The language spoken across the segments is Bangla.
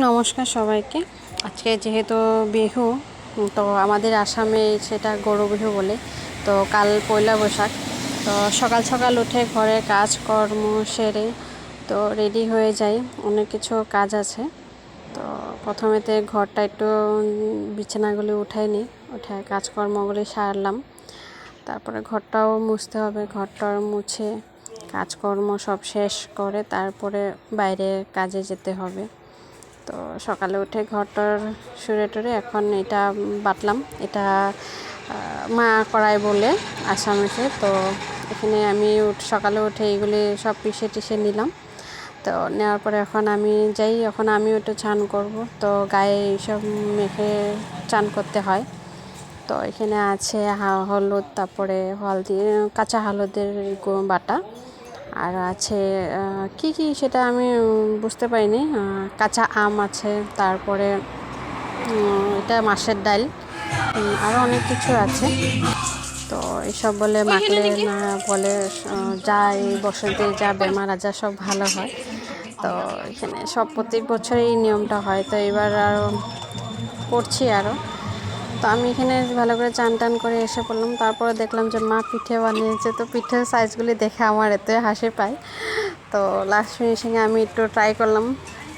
নমস্কার সবাইকে। আজকে যেহেতু বিহু, তো আমাদের আসামে সেটা গরু বিহু বলে। তো কাল পয়লা বৈশাখ, তো সকাল সকাল উঠে ঘরে কাজকর্ম সেরে তো রেডি হয়ে যাই, অনেক কিছু কাজ আছে। তো প্রথমেতে ঘরটা একটু বিছানাগুলি উঠাই নিই, উঠে কাজকর্মগুলি সারলাম। তারপরে ঘরটাও মুছতে হবে, ঘরটা মুছে কাজকর্ম সব শেষ করে তারপরে বাইরে কাজে যেতে হবে। তো সকালে উঠে ঘরটার সুরে টুরে এখন এটা বাটলাম এটা মা কড়াই বলে আসামিতে। তো এখানে আমি সকালে উঠে এইগুলি সব পিষে টিষে নিলাম। তো নেওয়ার পরে এখন আমি যাই, এখন আমি একটু চান করব। তো গায়ে এইসব মেখে চান করতে হয়। তো এখানে আছে হলুদ, তারপরে হলদি, কাঁচা হলুদের বাটা। আর আছে কি কি সেটা আমি বুঝতে পারিনি। কাঁচা আম আছে তারপরে এটা মাছের ডাল আরও অনেক কিছু আছে। তো এইসব বলে মাখলে না বলে যা এই বসন্তে যা বেমার আজার সব ভালো হয়। তো এখানে সব প্রত্যেক বছরই এই নিয়মটা হয়। তো এবার আরও করছি আরও তো আমি এখানে ভালো করে চান টান করে এসে পড়লাম। তারপরে দেখলাম যে মা পিঠে বানিয়েছে। তো পিঠের সাইজগুলি দেখে আমার এতে হাসি পায়। তো লাস্ট ফিনিশিংয়ে আমি একটু ট্রাই করলাম।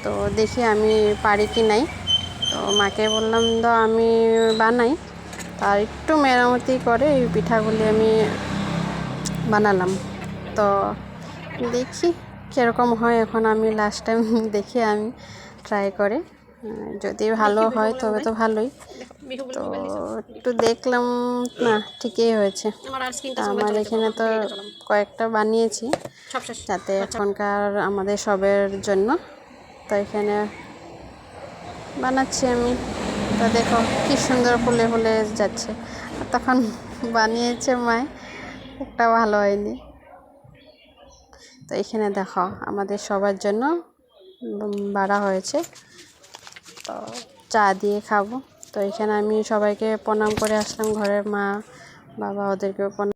তো দেখি আমি পারি কি নাই। তো মাকে বললাম তো আমি বানাই। তার একটু মেরামতি করে এই পিঠাগুলি আমি বানালাম। তো দেখি কীরকম হয়। এখন আমি লাস্ট টাইম দেখি আমি ট্রাই করে। যদি ভালো হয় তবে তো ভালোই। তো একটু দেখলাম না ঠিকই হয়েছে। আমার এখানে তো কয়েকটা বানিয়েছি। যাতে এখনকার আমাদের সবের জন্য। তো এখানে বানাচ্ছি আমি। তো দেখো কি সুন্দর ফুলে ফুলে যাচ্ছে। তখন বানিয়েছে মায় একটা ভালো হয়নি। তো এখানে দেখো আমাদের সবার জন্য বাড়া হয়েছে। তো চা দিয়ে খাব। তো এখানে আমি সবাইকে প্রণাম করে আসলাম ঘরের মা বাবা ওদেরকেও প্রণাম